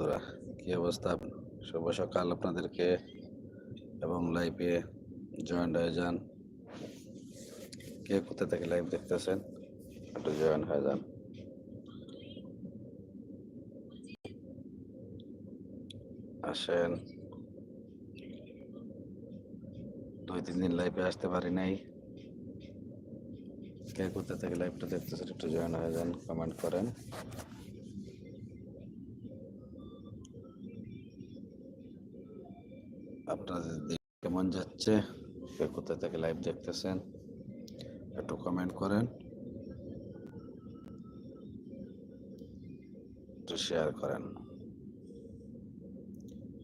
বন্ধুরা, কি অবস্থা? শুভ সকাল আপনাদেরকে এবং লাইভে জয়েন্ট হয়ে যান। কে কোথা থেকে লাইভ দেখতেছেন? একটু জয়েন হয়ে যান। আসেন। দুই, তিন দিন লাইভে আসতে পারি নাই। কে কোথা থেকে লাইভটা দেখতেছেন একটু জয়েন হয়ে যান কমেন্ট করেন। আপনাদের কেমন যাচ্ছে? কে কোথা থেকে লাইভ দেখতেছেন? একটু কমেন্ট করেন। একটু শেয়ার করেন।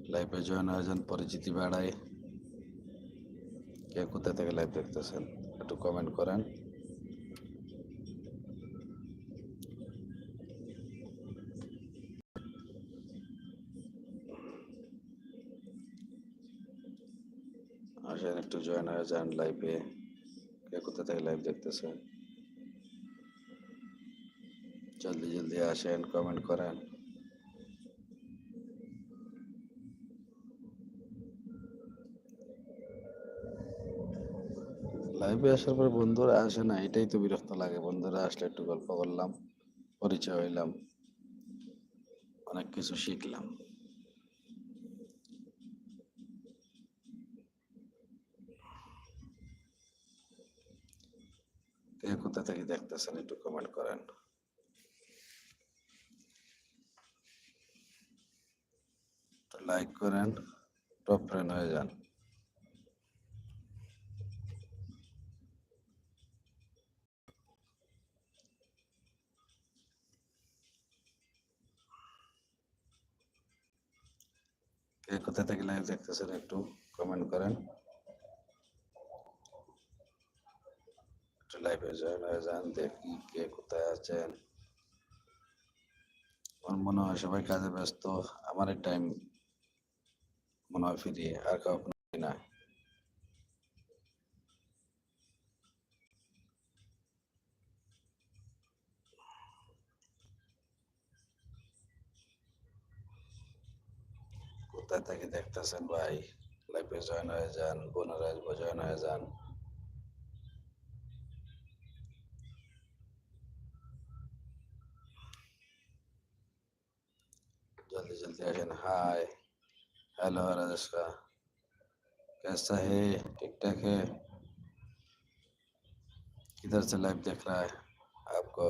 লাইভে জয়েন হয়ে যান পরিচিতি বাড়ায়। কে কোথা থেকে লাইভ দেখতেছেন? একটু কমেন্ট করেন আসেন একটু জয়েন হয়ে যান লাইভে কে কোথা থেকে লাইভ দেখতেছেন জলদি জলদি আসেন কমেন্ট করেন। লাইভে আসার পর বন্ধুরা আসে না, এটাই তো বিরক্ত লাগে। বন্ধুরা আসলে একটু গল্প করলাম, পরিচয় হইলাম, অনেক কিছু শিখলাম কে কোথা থেকে দেখতেছেন, একটু কমেন্ট করেন। লাইক করেন টপ ফ্রেন্ড হয়ে যান। কোথা থেকে লাইভ দেখতেছেন, একটু কমেন্ট করেন। হয়ে যান দেখি কে কোথায় আছেন আমার মনে হয় সবাই কাজে ব্যস্ত আমার টাইম মনে হয় ফিরিয়ে, আর কাউকে না। কোথায় থেকে দেখতেছেন ভাই? লাইফে জয়েন হয়ে যান, বোনেরা জয়েন হয়ে যান। जल्दी जल्दी आ जाना हाय हेलो राजेश का कैसा है ठीक ठाक है किधर से लाइव देख रहा है आपको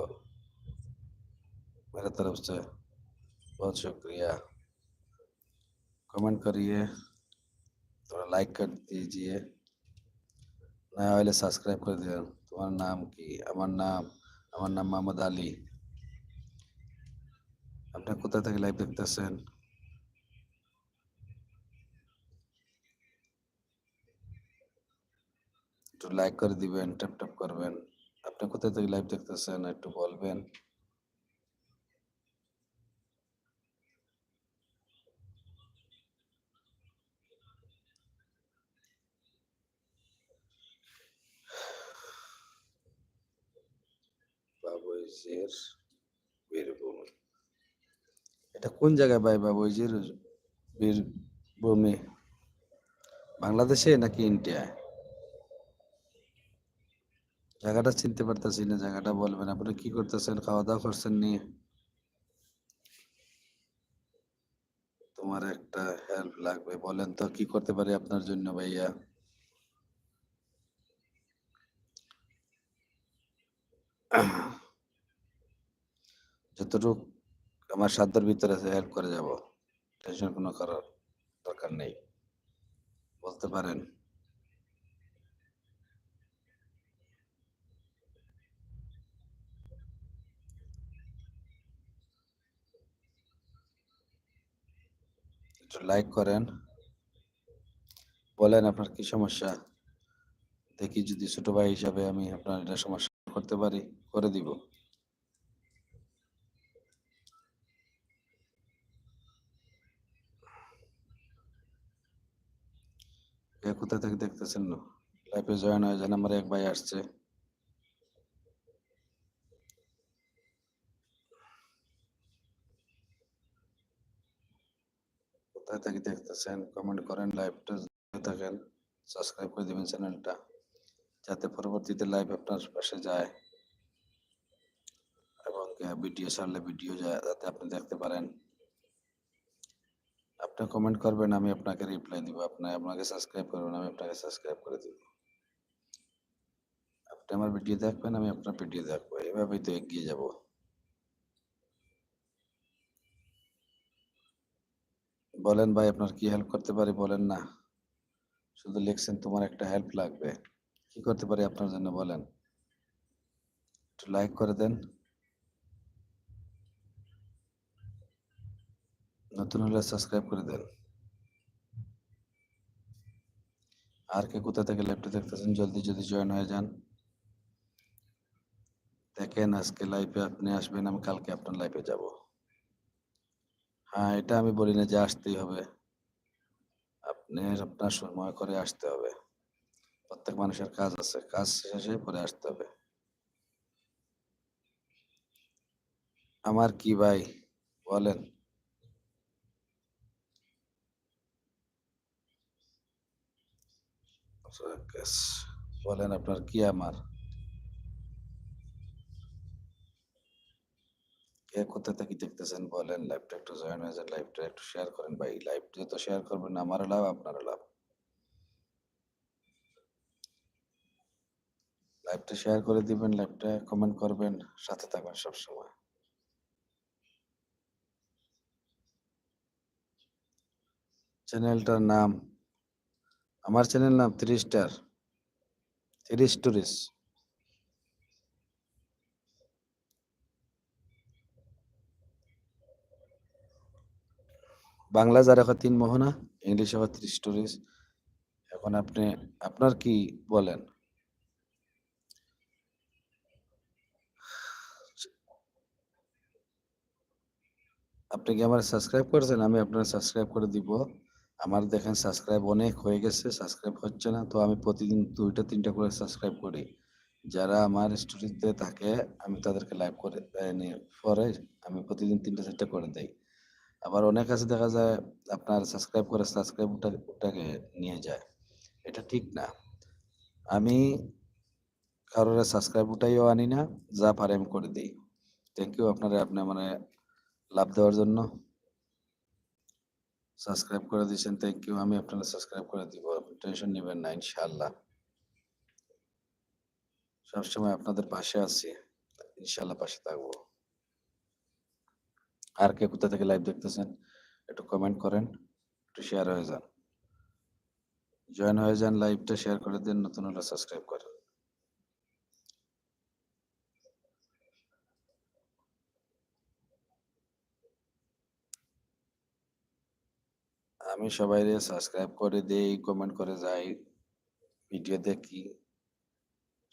मेरे तरफ से बहुत शुक्रिया कमेंट करिए थोड़ा लाइक कर दीजिए नया वाले सब्सक्राइब कर दिया तुम्हारा नाम की আমার নাম আমার নাম মোহাম্মদ আলী আপনি কোথা থেকে লাইভ দেখতেছেন একটু লাইক করে দিবেন ট্যাপ ট্যাপ করবেন আপনি কোথা থেকে লাইভ দেখতেছেন একটু বলবেন বাবুইজির বীরভূম এটা কোন জায়গায় ভাই বাবুইজির বীরভূমে বাংলাদেশে নাকি ইন্ডিয়ায় জায়গাটা চিনতে পারতেছি না, জায়গাটা বলবেন। আপনি কি করতেছেন? খাওয়া দাওয়া করছেন নি তোমার একটা হেল্প লাগবে, বলেন তো, কি করতে পারি আপনার জন্য ভাইয়া? যতটুকু আমার সাধ্যের ভিতরে হেল্প করে যাব। টেনশন কোনো করার দরকার নেই। বলতে পারেন? একটু লাইক করেন। বলেন আপনার কি সমস্যা? দেখি যদি ছোট ভাই হিসাবে আমি আপনার এটা সমস্যা করতে পারি, করে দিব। কোথা থেকে দেখতেছেন? না লাইফে জয়েন হয়ে যান আমার এক ভাই আসছে। কোথায় থেকে দেখতেছেন? কমেন্ট করেন লাইভটা থাকেন। সাবস্ক্রাইব করে দিবেন চ্যানেলটা যাতে পরবর্তীতে লাইভ আপনার পাশে যায়। এবং ভিডিও ছাড়লে ভিডিও যায়, যাতে আপনি দেখতে পারেন। আপনি কমেন্ট করবেন, আমি আপনাকে রিপ্লাই দিব। আপনি আপনাকে সাবস্ক্রাইব করবেন, আমি আপনাকে সাবস্ক্রাইব করে দিব। আপনি আমার ভিডিও দেখবেন, আমি আপনার ভিডিও দেখব। এভাবেই তো এগিয়ে যাব। বলেন ভাই, আপনার কি হেল্প করতে পারি? বলেন না। শুধু লিখছেন, তোমার একটা হেল্প লাগবে। কি করতে পারি আপনার জন্য? বলেন। একটু লাইক করে দেন। নতুন হলে সাবস্ক্রাইব করে দেন। আর কে কোথা থেকে লাইভটা দেখতেছেন, জলদি যদি জয়েন হয়ে যান। দেখেন আজকে লাইভে আপনি আসবেন, আমি কালকে আপনার লাইভে যাব। হ্যাঁ এটা আমি বলি না যে আসতেই হবে। আপনি আপনার সময় করে আসতে হবে। প্রত্যেক মানুষের কাজ আছে, কাজ শেষে পরে আসতে হবে। আমার কি ভাই? বলেন। বলেন আপনার কি আমার? দেখতেছেন বলেন লাইভটা একটু জয়েন হয়ে লাইভটা একটু শেয়ার করেন। শেয়ার করবেন লাভ লাভ। লাইভটা শেয়ার করে দিবেন লাইভটা কমেন্ট করবেন, সাথে থাকবেন সবসময়। চ্যানেলটার নাম আমার চ্যানেল নাম three star three stories. Bangla যার এখন তিন মোহনা, ইংলিশ এখন থ্রি স্টোরিজ। এখন আপনি, আপনার কি বলেন? আপনি কি আমার সাবস্ক্রাইব করেছেন? আমি আপনার সাবস্ক্রাইব করে দিব। আমার দেখেন সাবস্ক্রাইব অনেক হয়ে গেছে সাবস্ক্রাইব হচ্ছে না, তো আমি প্রতিদিন দুইটা, তিনটা করে সাবস্ক্রাইব করি। যারা আমার স্টোরিতে থাকে, আমি তাদেরকে লাইভ করে পরে আমি প্রতিদিন তিনটা, চারটা করে দেই। আবার অনেক আছে দেখা যায়, আপনার সাবস্ক্রাইব করে সাবস্ক্রাইব ওটাকে নিয়ে যায়। এটা ঠিক না। আমি কারোর সাবস্ক্রাইব উঠাইও আনি না, যা পারে আমি করে দিই। থ্যাংক ইউ আপনারা, আপনি মানে লাভ দেওয়ার জন্য। সাবস্ক্রাইব করে দিয়েছেন থ্যাংক ইউ আমি আপনারা সাবস্ক্রাইব করে দিব টেনশন নেবেন না, ইনশাআল্লাহ। সবসময় আপনাদের পাশে আছি, ইনশাআল্লাহ পাশে থাকব। আর কে কোথা থেকে লাইভ দেখতেছেন, একটু কমেন্ট করেন, একটু শেয়ার হয়ে যান। জয়েন হয়ে যান লাইভটা শেয়ার করে দিন, নতুন হলে সাবস্ক্রাইব করেন। আমি সবাই সাবস্ক্রাইব করে দেই কমেন্ট করে যাই ভিডিও দেখি।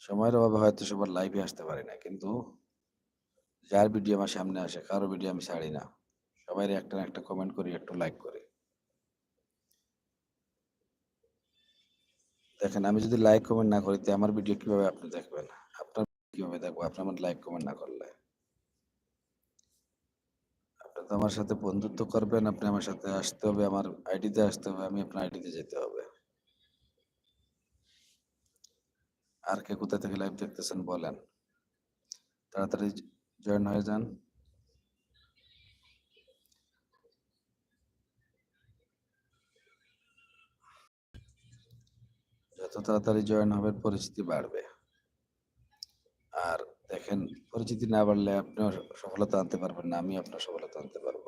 সময়ের অভাবে হয়তো সবার লাইভে আসতে পারি না, কিন্তু যার ভিডিও আমার সামনে আসে, কারও ভিডিও আমি ছাড়ি না। সবাই একটা একটা কমেন্ট করি, একটু লাইক করি। দেখেন, আমি যদি লাইক কমেন্ট না করি, তো আমার ভিডিও কীভাবে আপনি দেখবেন? আপনার কীভাবে দেখব? আপনি আমার লাইক কমেন্ট না করলে। আমার সাথে বন্ধুত্ব করবেন, আপনি আমার সাথে আসতে হবে, আমার আইডিতে আসতে হবে, আমি আপনার আইডিতে যেতে হবে। আর কে কোথা থেকে লাইভ দেখতেছেন বলেন। তাড়াতাড়ি জয়েন হয়ে যান। যত তাড়াতাড়ি জয়েন হবে, পরিচিতি বাড়বে। দেখেন, পরিচিতি না বাড়লে আপনিও সফলতা আনতে পারবেন না, আমি আপনার সফলতা আনতে পারব।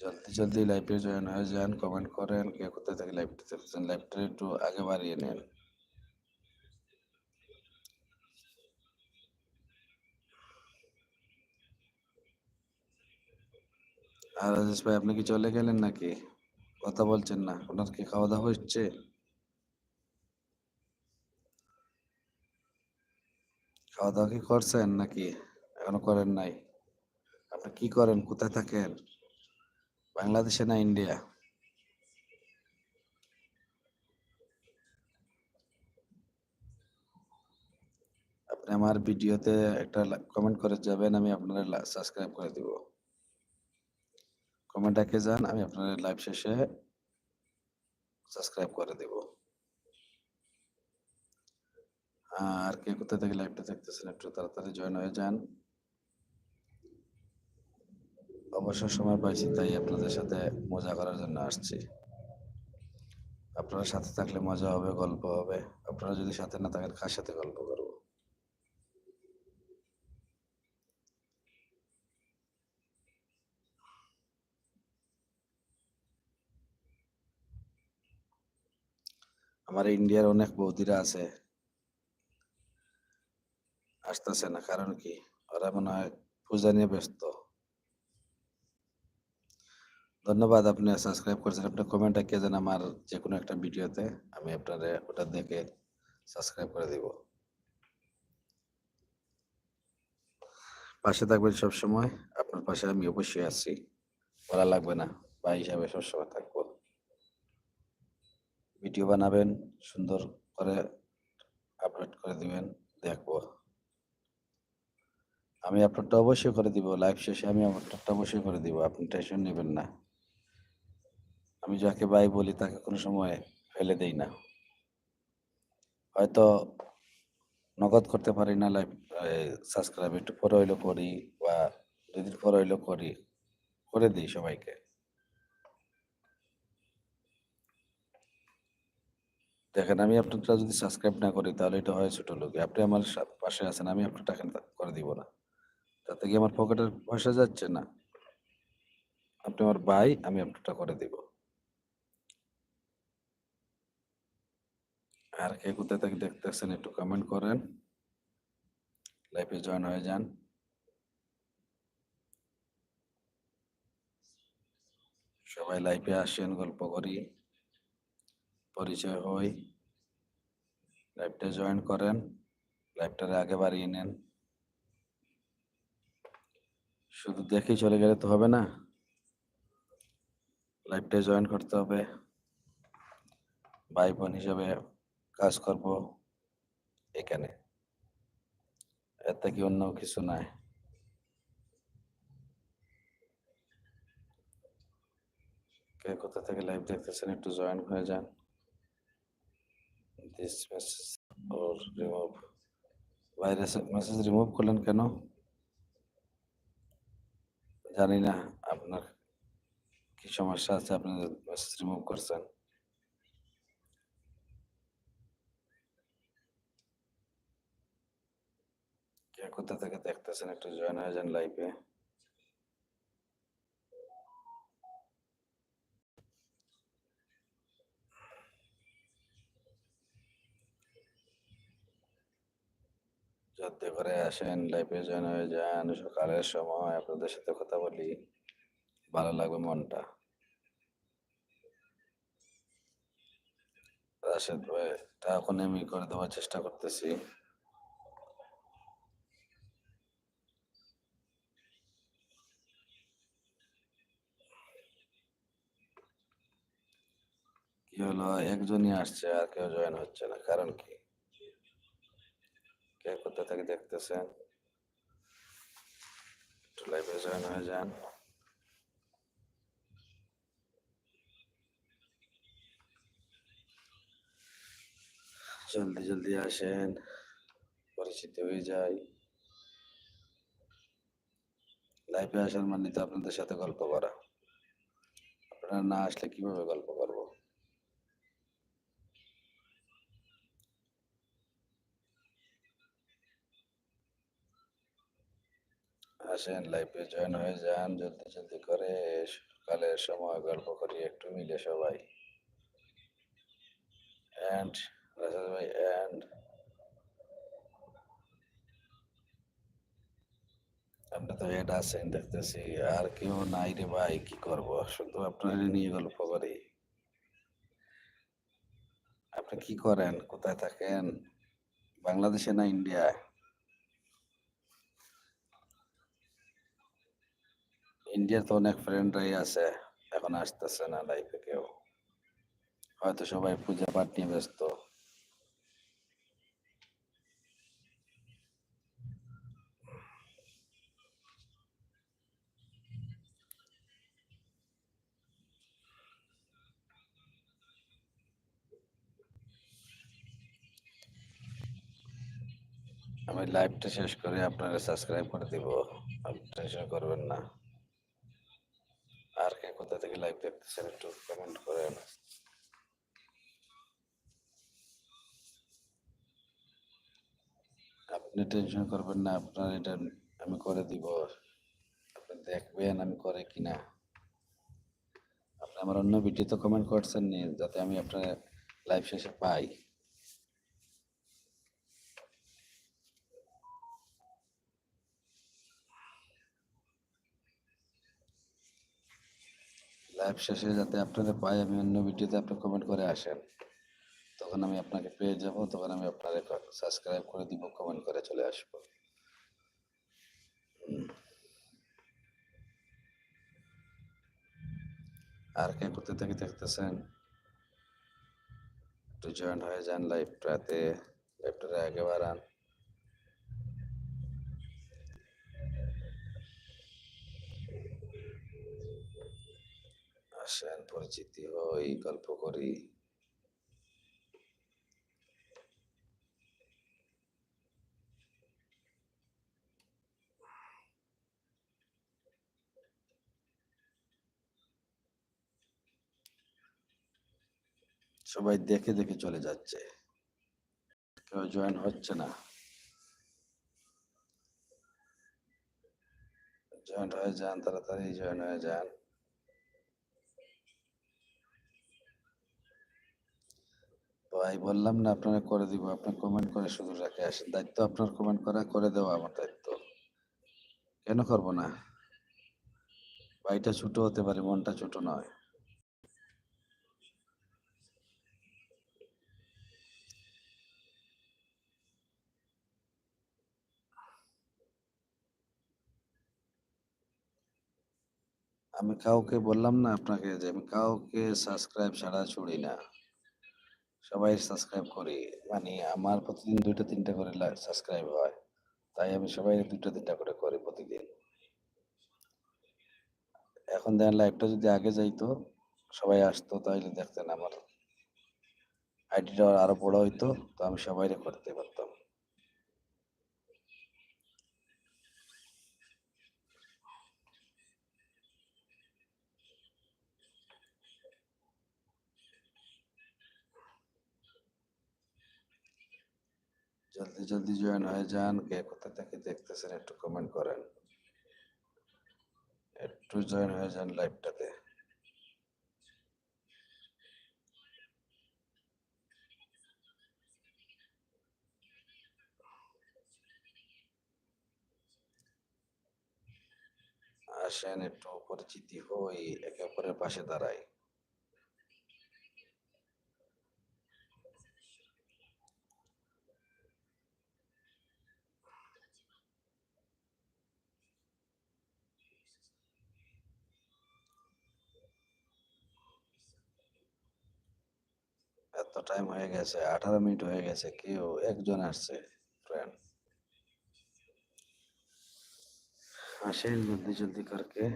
জলদি জলদি লাইভে জয়েন হয়ে যান কমেন্ট করেন, কে কোথায় থেকে লাইভটা দেখতেছেন লাইভটা একটু আগে বাড়িয়ে নেন। আর রাজেশ ভাই, আপনি কি চলে গেলেন নাকি? কথা বলছেন না আপনার কি খাওয়া দাওয়া হচ্ছে? খাওয়া দাওয়া কি করছেন নাকি এখনও করেন নাই? আপনি কি করেন? কোথায় থাকেন? বাংলাদেশে না ইন্ডিয়া? আপনি আমার ভিডিওতে একটা কমেন্ট করে যাবেন, আমি আপনার সাবস্ক্রাইব করে দিব। কমেন্ট একে যান, আমি আপনার লাইভ শেষে সাবস্ক্রাইব করে দেব। আর কে কোথা থেকে লাইভটা দেখতেছেন একটু তাড়াতাড়ি জয়েন হয়ে যান। অবসর সময় পাইছি, তাই আপনাদের সাথে মজা করার জন্য আসছি। আপনারা সাথে থাকলে মজা হবে, গল্প হবে। আপনারা যদি সাথে না থাকেন, কার সাথে গল্প করব? আমার ইন্ডিয়ার অনেক বৌদিরা আছে। আসতেছে না, কারণ কি? ওরা মনে হয় পূজা নিয়ে ব্যস্ত। ধন্যবাদ আপনি সাবস্ক্রাইব করেছেন। আপনার কমেন্ট কে যেন আমার যে কোনো একটা ভিডিওতে আমি আপনারে ওটা দেখে সাবস্ক্রাইব করে দিব। পাশে থাকবেন সবসময়। আপনার পাশে আমি অবশ্যই আছি। বলা লাগবে না, ভাই হিসাবে সবসময় থাকব। ভিডিও বানাবেন, সুন্দর করে আপলোড করে দিবেন, দেখব। আমি আপনারটা অবশ্যই করে দিব লাইভ শেষে আমি আপলোডটা অবশ্যই করে দিব, আপনি টেনশন নেবেন না। আমি যাকে ভাই বলি তাকে কোনো সময় ফেলে দেই না। হয়তো নগদ করতে পারি না লাইভ সাবস্ক্রাইব একটু পরে হইল করি বা দুদিন পরে হইল করি, করে দিই সবাইকে। দেখেন, আমি আপনারটা যদি সাবস্ক্রাইব না করি তাহলে এটা হয় ছোট লোকে, আপনি আমার পাশে আছেন, আমি আপনার টাকা করে দিব না। তাতে কি আমার পকেটের পয়সা যাচ্ছে না? আপনি আমার ভাই, আমি আপনারটা করে দিব। আর কে কোথা থেকে দেখতেছেন একটু কমেন্ট করেন। লাইফে জয়েন হয়ে যান। সবাই লাইফে আসেন, গল্প করি, পরিচয় হই। লাইভটা জয়েন করেন লাইভটারে আগে বাড়িয়ে নেন। শুধু দেখেই চলে গেলে তো হবে না। লাইভটা জয়েন করতে হবে। ভাই বোন হিসাবে কাজ করব এখানে। এতে কি অন্য কিছু নাই। কোথা থেকে লাইভ দেখতেছেন একটু জয়েন হয়ে যান। This message or remove virus message remove করলেন কেন? জানি না আপনার কি সমস্যা আছে, আপনি রিমুভ করছেন। কোথা থেকে দেখতেছেন? একটু জয়েন হয়ে যান লাইভে যদ্দে করে আসেন লাইভে জয়েন হয়ে যান, সকালের সময় আপনাদের সাথে কথা বলি। ভালো লাগবে মনটা। রাশেদ ভাই, তা এখন আমি করে দেওয়ার চেষ্টা করতেছি। কি হলো? একজনই আসছে, আর কেউ জয়েন হচ্ছে না। কারণ কি? কে দেখতেছেন? একটু লাইভে জয়েন হয়ে যান। জলদি জলদি আসেন। পরিচিত হয়ে যাই। লাইভে আসার মানে তো আপনাদের সাথে গল্প করা। আপনারা না আসলে কীভাবে গল্প করব? আসেন লাইফে জয়েন হয়ে যান, জলদি জলদি করে সকালের সময় গল্প করি, একটু মিলে সবাই। অ্যান্ড রাশেদ ভাই অ্যান্ড আপনি তো হেড আছেন, দেখতেছি। আর কেউ নাই রে ভাই, কি করব? শুধু আপনার নিয়ে গল্প করি। আপনি কি করেন? কোথায় থাকেন? বাংলাদেশে না ইন্ডিয়ায় ইন্ডিয়া তো অনেক ফ্রেন্ডরাই আছে, এখন আসতেছে না লাইফে কেউ। হয়তো সবাই পূজা পাঠ নিয়ে ব্যস্ত। আমি লাইভটা শেষ করে আপনারা সাবস্ক্রাইব করে দিব। আপনি টেনশন করবেন না। থেকে লাইভ দেখতেছেন একটু কমেন্ট করেন আপনি টেনশন করবেন না, আপনার এটা আমি করে দিব। আপনি দেখবেন আমি করে কিনা। আপনি আমার অন্য ভিডিওতে কমেন্ট করছেন নি, যাতে আমি আপনার লাইভ শেষে পাই। লাইভ শেষে যাতে আপনারা পাই আমি অন্য ভিডিওতে আপনি কমেন্ট করে আসেন। তখন আমি আপনাকে পেয়ে যাব, তখন আমি আপনার সাবস্ক্রাইব করে দিব কমেন্ট করে চলে আসব। আর কে করতে থেকে দেখতেছেন? একটু জয়েন হয়ে যান লাইভটাতে লাইভটাতে আগে বাড়ান। আসেন, পরিচিতি হই, গল্প করি। সবাই দেখে দেখে চলে যাচ্ছে। কেউ জয়েন হচ্ছে না। জয়েন হয়ে যান, তাড়াতাড়ি জয়েন হয়ে যান। ভাই, বললাম না আপনারা করে দিব, আপনার কমেন্ট করে শুধু রাখে আসেন। দায়িত্ব আপনার কমেন্ট করা, করে দেওয়া আমার দায়িত্ব। কেন করব না? ভাইটা ছোট হতে পারে, মনটা ছোট নয়। আমি কাউকে বললাম না আপনাকে যে আমি কাউকে সাবস্ক্রাইব ছাড়া ছুড়ি না। সবাই সাবস্ক্রাইব করি। মানে আমার প্রতিদিন দুইটা, তিনটা করে সাবস্ক্রাইব হয়। তাই আমি সবাই দুইটা, তিনটা করে করি প্রতিদিন। এখন দেখেন লাইভটা যদি আগে যাইতো, সবাই আসতো তাহলে দেখতেন আমার আইডিটা আরও বড় হইতো, তো আমি সবাই করতে পারতাম। জলদি জলদি জয়েন হয়ে যান। কে কোথা থেকে দেখতেছেন একটু কমেন্ট করেন। একটু জয়েন হয়ে যান লাইভটাতে আসেন একটু পরিচিতি হই, একে অপরের পাশে দাঁড়াই। টাইম मिनट हो गए মিনিট হয়ে গেছে, কেউ একজন আসছে ट्रेन आशीन जल्दी जल्दी करके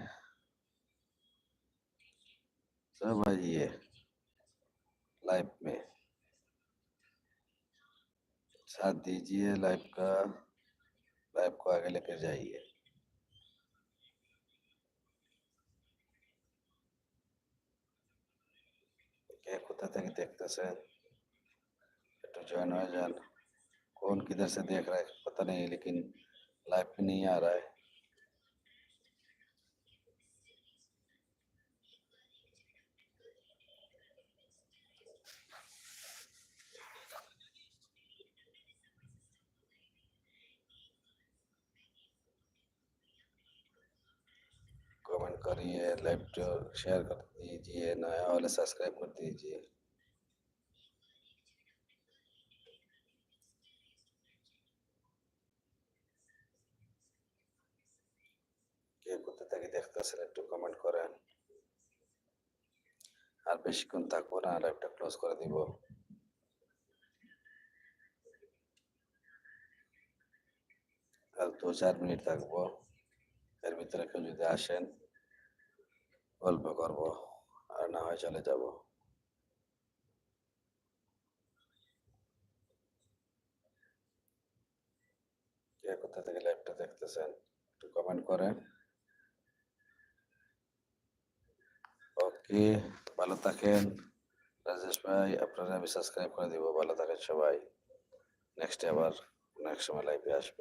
सब आइए लाइफ में साथ दीजिए लाइफ का लाइफ को आगे लेकर जाइए কে কোথা থেকে सर ज्वाइन हो जाना कौन किधर से देख रहा है पता नहीं, लेकिन लाइफ में नहीं आ रहा है। कमेंट करिए लाइक शेयर कर दीजिए, नया वाला सब्सक्राइब कर दीजिए। থেকে একটু কমেন্ট করেন। আর বেশিক্ষণ থাকব না লাইভটা ক্লোজ করে দিব। দু চার মিনিট থাকব। এর ভিতরে কেউ যদি আসেন, গল্প করব, আর না হয় চলে যাব। কোথা থেকে লাইভটা দেখতেছেন, একটু কমেন্ট করেন। ওকে ভালো থাকেন। রাজেশ ভাই, আপনারা আমি সাবস্ক্রাইব করে দিব। ভালো থাকেন সবাই। নেক্সট আবার নেক্সট সময় লাইভে আসব।